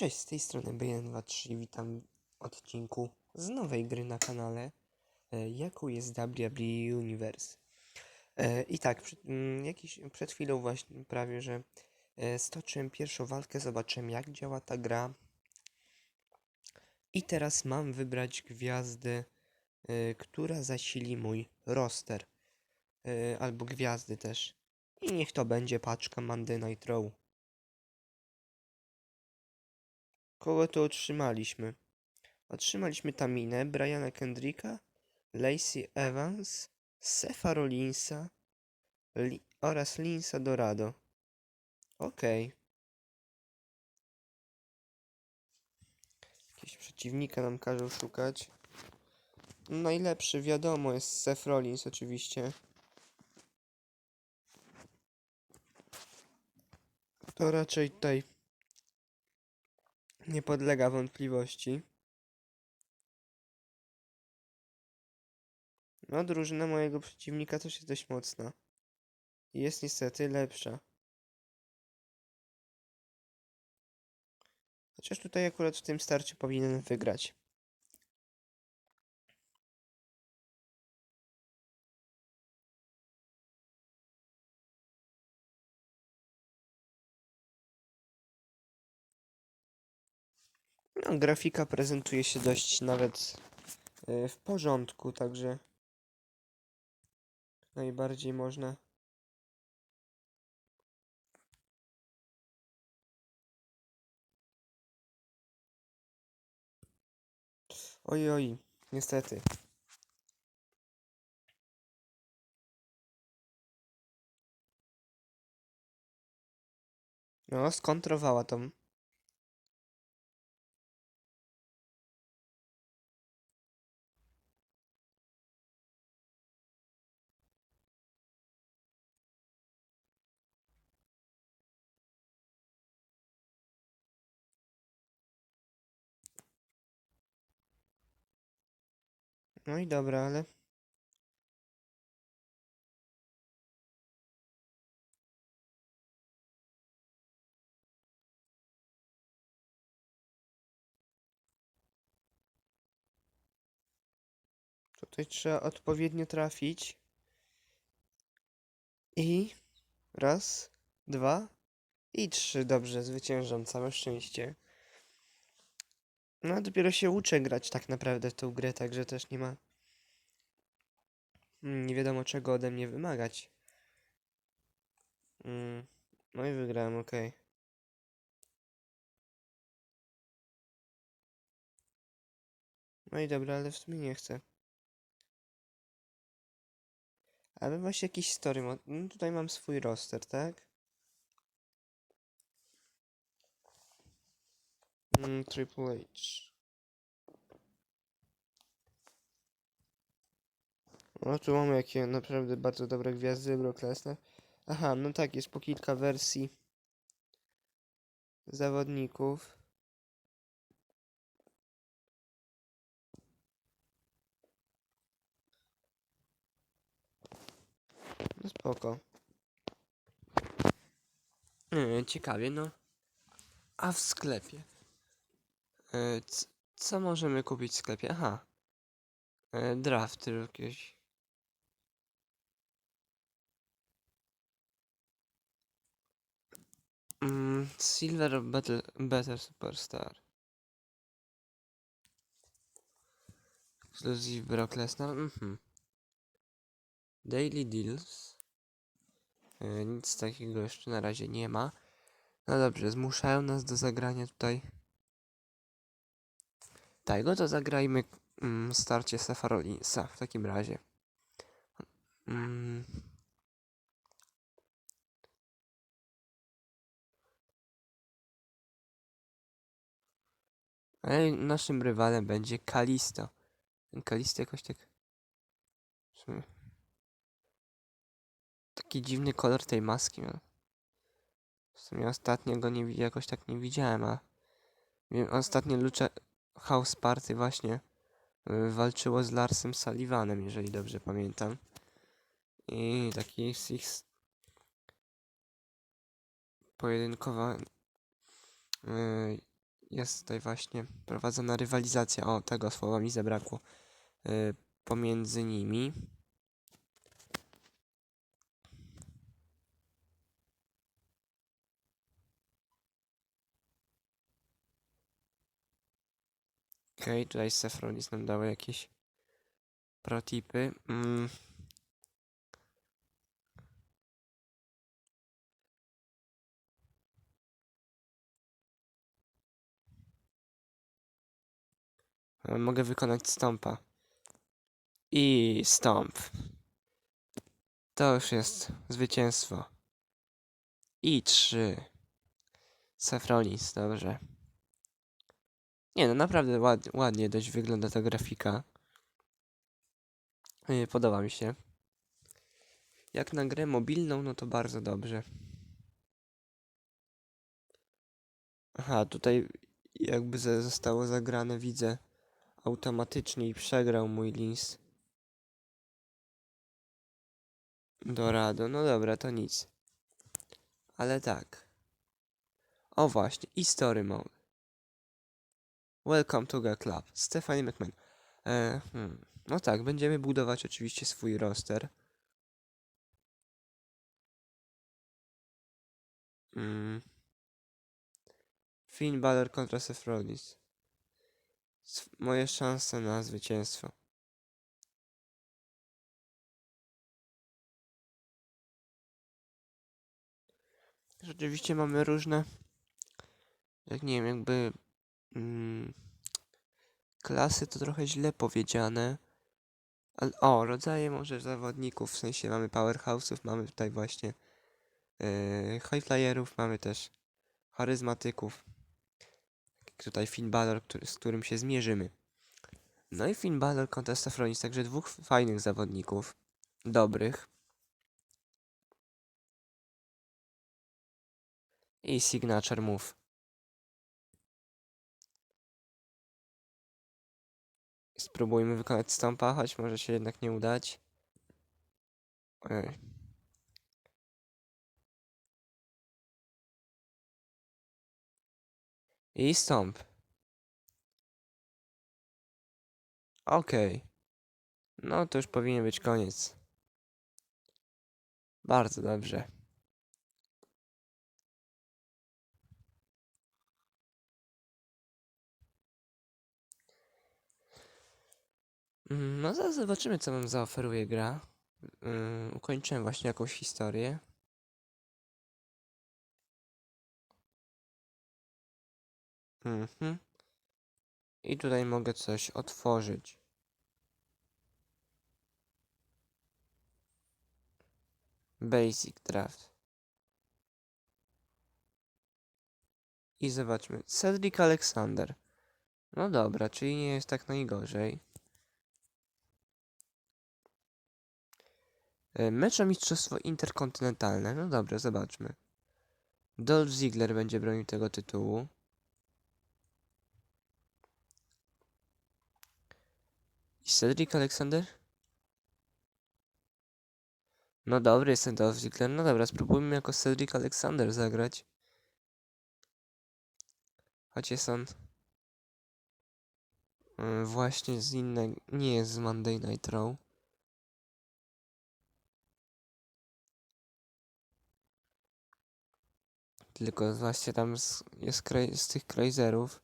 Cześć, z tej strony BN23 witam w odcinku z nowej gry na kanale, e, jaką jest WWE Universe. E, I tak, przed, mm, jakiś, przed chwilą właśnie prawie, że e, stoczyłem pierwszą walkę, zobaczyłem jak działa ta gra. I teraz mam wybrać gwiazdę, która zasili mój roster. Albo gwiazdy też. I niech to będzie paczka Monday Night Raw. Kogo tu otrzymaliśmy? Otrzymaliśmy Taminę, Briana Kendricka, Lacey Evans, Sefa Rollinsa li oraz Linsa Dorado. Okej. Jakiegoś przeciwnika nam każą szukać. Najlepszy wiadomo jest Seth Rollins oczywiście. To raczej tutaj nie podlega wątpliwości. No, drużyna mojego przeciwnika też jest dość mocna. I Jest niestety lepsza. Chociaż tutaj akurat w tym starciu powinien wygrać. No, grafika prezentuje się dość nawet e, w porządku, także najbardziej można. Oj, oj, niestety. No, skontrowała tą No i dobra, ale. Tutaj trzeba odpowiednio trafić. I raz, dwa i trzy. Dobrze, zwyciężam, całe szczęście. No, dopiero się uczę grać tak naprawdę w tą grę, także też nie ma. Mm, Nie wiadomo czego ode mnie wymagać. Mm, No i wygrałem, okej. No i dobra, ale w sumie nie chcę. Ale właśnie jakiś story. No tutaj mam swój roster, tak? Mm, Triple H. No tu mamy jakie naprawdę bardzo dobre gwiazdy, Brock Lesnar. Aha, no tak, jest po kilka wersji zawodników. No spoko. Yy, ciekawie, no. A w sklepie? C- co możemy kupić w sklepie? Aha. Yy, drafty jakieś. Mm, Silver Battle, Better Superstar. Exclusive Brock Lesnar. Mhm. Daily Deals. Yy, nic takiego jeszcze na razie nie ma. No dobrze, zmuszają nas do zagrania tutaj. Tak, no to zagrajmy mm, starcie Sefa Rollinsa w takim razie. Mm. Ale naszym rywalem będzie Kalisto. Kalisto jakoś tak... Taki dziwny kolor tej maski miał. W sumie ostatnio go nie, jakoś tak nie widziałem, a... Wiem, ostatnio Lucze House Party właśnie y, walczyło z Larsem Sullivanem, jeżeli dobrze pamiętam. I taki z ich pojedynkowa... y, jest tutaj właśnie prowadzona rywalizacja, o tego słowa mi zabrakło, y, pomiędzy nimi. Okej, tutaj Sefronis nam dały jakieś protipy. Mm. E, Mogę wykonać stompa. I stomp. To już jest zwycięstwo. I trzy. Sefronis, dobrze. Nie no, naprawdę ład, ładnie dość wygląda ta grafika. Yy, Podoba mi się. Jak na grę mobilną, no to bardzo dobrze. Aha, tutaj jakby zostało zagrane, widzę, automatycznie i przegrał mój lins. Dorado, no dobra, to nic. Ale tak. O właśnie, i story mode. Welcome to the club. Stephanie McMahon. E, hmm. No tak, będziemy budować oczywiście swój roster. Mm. Finn Balor kontra Seth Rollins. Moje szanse na zwycięstwo. Rzeczywiście mamy różne, jak nie wiem, jakby mm, klasy to trochę źle powiedziane. Ale, o, rodzaje może zawodników, w sensie mamy powerhouse'ów, mamy tutaj właśnie yy, highflyerów, mamy też charyzmatyków. Jak Tutaj Finn Balor, który, z którym się zmierzymy. No i Finn Balor kontra Rollins, także dwóch fajnych zawodników. Dobrych. I signature move. Spróbujmy wykonać stompa, choć może się jednak nie udać. Ojej. I stomp. Okej. No to już powinien być koniec. Bardzo dobrze. No zaraz zobaczymy, co nam zaoferuje gra. Ym, ukończyłem właśnie jakąś historię. Mhm. I tutaj mogę coś otworzyć. Basic Draft. I zobaczmy. Cedric Alexander. No dobra, czyli nie jest tak najgorzej. Mecz o Mistrzostwo Interkontynentalne. No dobra, zobaczmy. Dolph Ziggler będzie bronił tego tytułu. I Cedric Alexander? No dobry jest ten Dolph Ziggler. No dobra, spróbujmy jako Cedric Alexander zagrać. Choć jest on y, właśnie z innego, nie jest z Monday Night Raw. Tylko właśnie tam z, jest kraj, z tych Crazerów.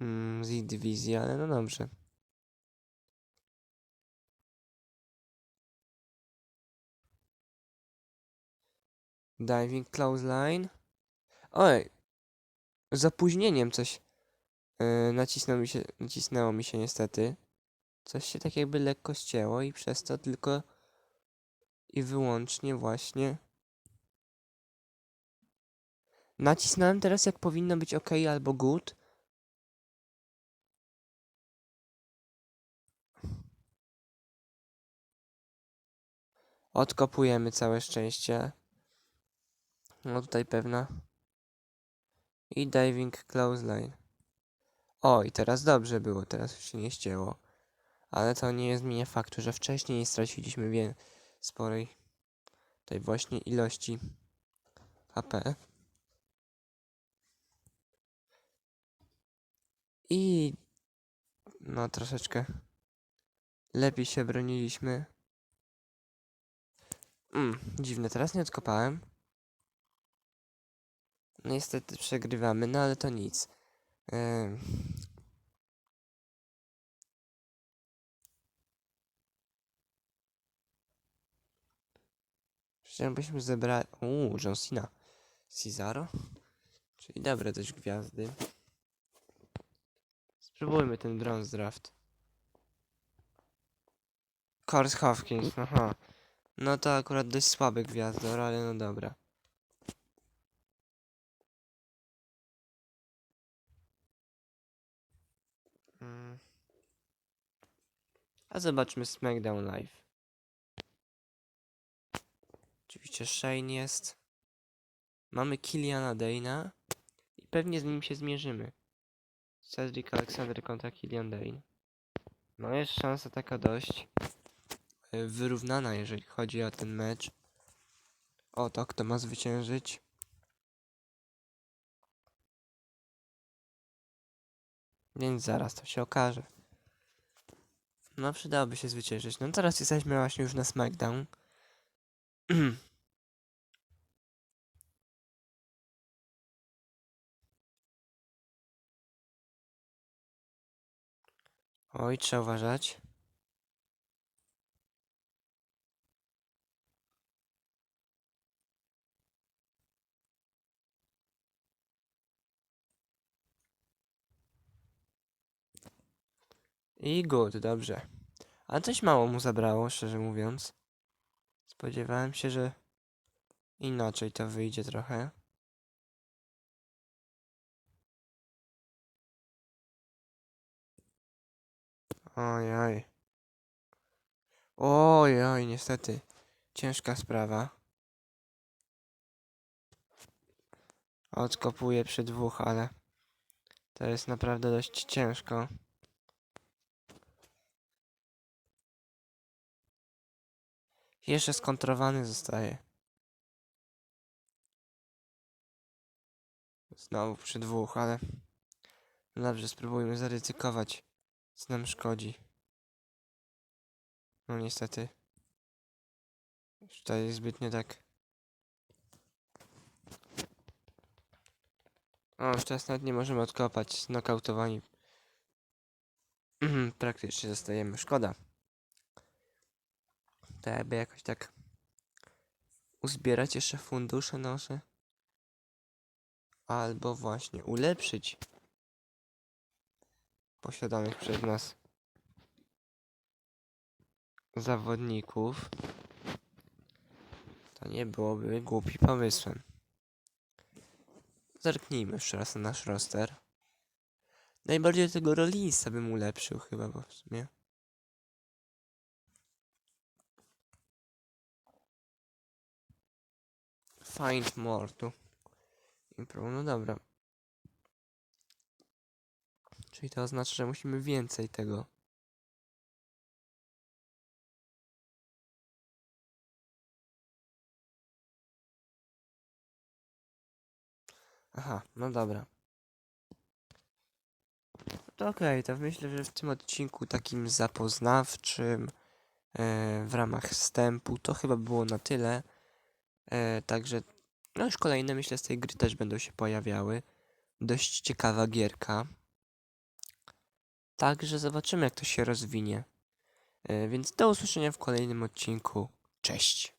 Mm, z ich dywizji, ale no dobrze. Diving Clothesline. Oj, z opóźnieniem coś yy, mi się, nacisnęło mi się niestety. Coś się tak jakby lekko ścięło i przez to tylko i wyłącznie właśnie nacisnąłem teraz jak powinno być OK albo good. Odkopujemy całe szczęście. No tutaj pewna. I diving clothesline. O, i teraz dobrze było, teraz już się nie ścięło. Ale to nie zmienia faktu, że wcześniej straciliśmy wie sporej tej właśnie ilości HP. I no troszeczkę lepiej się broniliśmy. Mm, dziwne, teraz nie odkopałem. No Niestety przegrywamy, no ale to nic. Em, Przecież byśmy zebrali... Uuu, John Cena. Cesaro? Czyli dobre też gwiazdy. Spróbujmy ten bronze draft. Kors Hopkins, aha. No to akurat dość słaby gwiazdor, ale no dobra. Mm. A zobaczmy SmackDown Live. Oczywiście Shane jest. Mamy Kiliana Dana i pewnie z nim się zmierzymy. Cedric Alexander kontra Kilian Dane. No jest szansa taka dość e, wyrównana, jeżeli chodzi o ten mecz. O to, kto ma zwyciężyć. Więc zaraz to się okaże. No przydałoby się zwyciężyć. No teraz jesteśmy właśnie już na SmackDown. Oj, trzeba uważać. I good, dobrze. Ale coś mało mu zabrało, szczerze mówiąc. Spodziewałem się, że inaczej to wyjdzie trochę. Oj, oj. Oj, oj, niestety. Ciężka sprawa. Odkopuję przy dwóch, ale to jest naprawdę dość ciężko. Jeszcze skontrowany zostaje. Znowu przy dwóch, ale dobrze, spróbujmy zaryzykować. Co nam szkodzi? No niestety. Już Tutaj jest zbytnio tak. O, już teraz nawet nie możemy odkopać. Znokautowani. Praktycznie zostajemy. Szkoda. To jakby jakoś tak uzbierać jeszcze fundusze nasze. Albo właśnie ulepszyć posiadanych przez nas zawodników. To nie byłoby głupi pomysłem. Zerknijmy jeszcze raz na nasz roster. Najbardziej tego Rollinsa bym ulepszył chyba, bo w sumie... Find more tu. No dobra. Czyli to oznacza, że musimy więcej tego. Aha, no dobra. To okej, to myślę, że w tym odcinku takim zapoznawczym e, w ramach wstępu to chyba było na tyle. E, także no już kolejne myślę z tej gry też będą się pojawiały. Dość ciekawa gierka. Także zobaczymy jak to się rozwinie. E, więc do usłyszenia w kolejnym odcinku. Cześć.